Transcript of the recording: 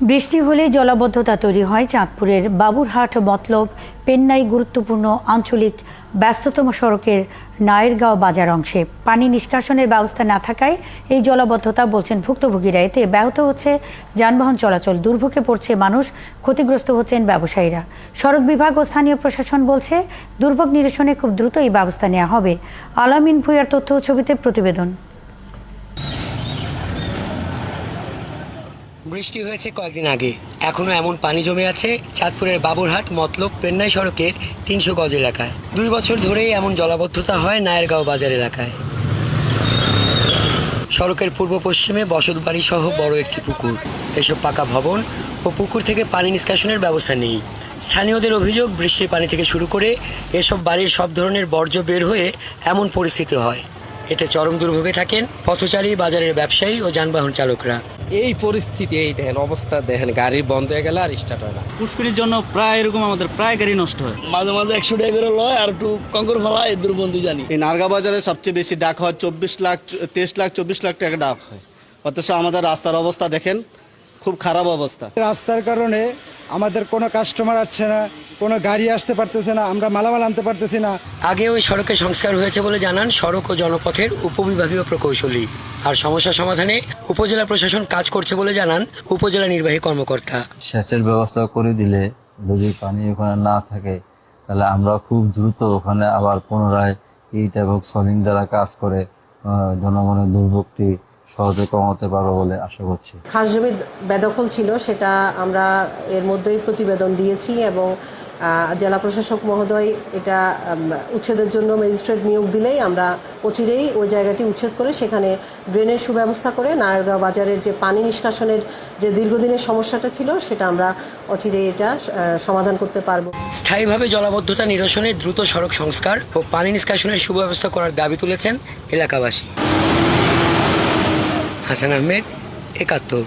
বৃষ্টি হলে জলাবদ্ধতা তৈরি হয় চাঁদপুরের বাবুরহাট মতলব পেন্নাই গুরুত্বপূর্ণ আঞ্চলিক ব্যস্ততম সড়কের নায়েরগাঁও বাজার অংশে। পানি নিষ্কাশনের ব্যবস্থা না থাকায় এই জলাবদ্ধতা বলছেন ভুক্তভোগীরা। এতে ব্যাহত হচ্ছে যানবাহন চলাচল, দুর্ভোগে পড়ছে মানুষ, ক্ষতিগ্রস্ত হচ্ছেন ব্যবসায়ীরা। সড়ক বিভাগ ও স্থানীয় প্রশাসন বলছে, দুর্ভোগ নিরসনে খুব দ্রুত এই ব্যবস্থা নেওয়া হবে। আলামিন ভুইয়ার তথ্য ছবিতে প্রতিবেদন। বৃষ্টি হয়েছে কয়েকদিন আগে। এখনও এমন পানি জমে আছে চাঁদপুরের বাবুরহাট মতলব পেন্নাই সড়কের তিনশো গজ এলাকায়। দুই বছর ধরেই এমন জলাবদ্ধতা হয় নায়েরগাঁও বাজার এলাকায়। সড়কের পূর্ব পশ্চিমে বসত বাড়ি সহ বড় একটি পুকুর। এসব পাকা ভবন ও পুকুর থেকে পানি নিষ্কাশনের ব্যবস্থা নেই। স্থানীয়দের অভিযোগ, বৃষ্টির পানি থেকে শুরু করে এসব বাড়ির সব ধরনের বর্জ্য বের হয়ে এমন পরিস্থিতি হয়। এতে চরম দুর্ভোগে থাকেন পথচারী, বাজারের ব্যবসায়ী ও যানবাহন চালকরা। এই পরিস্থিতি এই দেখেন অবস্থা দেখেন গাড়ি বন্ধ হয়ে গেলে আর স্টার্ট হয় না। পুষ্করির জন্য প্রায় এরকম আমাদের প্রায় গাড়ি নষ্ট হয়। মাঝে মাঝে একশো টাকা করে লয় আর একটু কঙ্কর ফেলায় দুর্বন্ধি জানি। এই নারগা বাজারে সবচেয়ে বেশি ডাক হয় চব্বিশ লাখ তেইশ লাখ চব্বিশ লাখ টাকা ডাক হয়। অথচ আমাদের রাস্তার অবস্থা দেখেন খুব খারাপ অবস্থা। রাস্তার কারণে আমাদের কোনো কাস্টমার আসছে না কোনো গাড়ি আসতে পারতেছে না আমরা মালামাল আনতে পারতেছি না। আগে ওই সড়কে সংস্কার হয়েছে বলে জানান সড়ক ও জনপথের উপবিভাগীয় প্রকৌশলী। আর সমস্যা সমাধানে উপজেলা প্রশাসন কাজ করছে বলে জানান উপজেলা নির্বাহী কর্মকর্তা। সেচের ব্যবস্থা করে দিলে যদি পানি ওখানে না থাকে তাহলে আমরা খুব দ্রুত ওখানে আবার পুনরায় ইট এবং সলিং দ্বারা কাজ করে জনগণের দুর্ভোগটি সহজে কমাতে পারব বলে আশা করছি। খাস জমি বেদখল ছিল সেটা আমরা এর মধ্যেই প্রতিবেদন দিয়েছি এবং জেলা প্রশাসক মহোদয় এটা উচ্ছেদের জন্য ম্যাজিস্ট্রেট নিয়োগ দিলেই আমরা অচিরেই ওই জায়গাটি উচ্ছেদ করে সেখানে ড্রেনের সুব্যবস্থা করে নায়ারগাঁও বাজারের যে পানি নিষ্কাশনের যে দীর্ঘদিনের সমস্যাটা ছিল, সেটা আমরা অচিরেই এটা সমাধান করতে পারব। স্থায়ীভাবে জলাবদ্ধতা নিরসনে দ্রুত সড়ক সংস্কার ও পানি নিষ্কাশনের সুব্যবস্থা করার দাবি তুলেছেন এলাকাবাসী। হাসান আহমেদ, একাত্তর।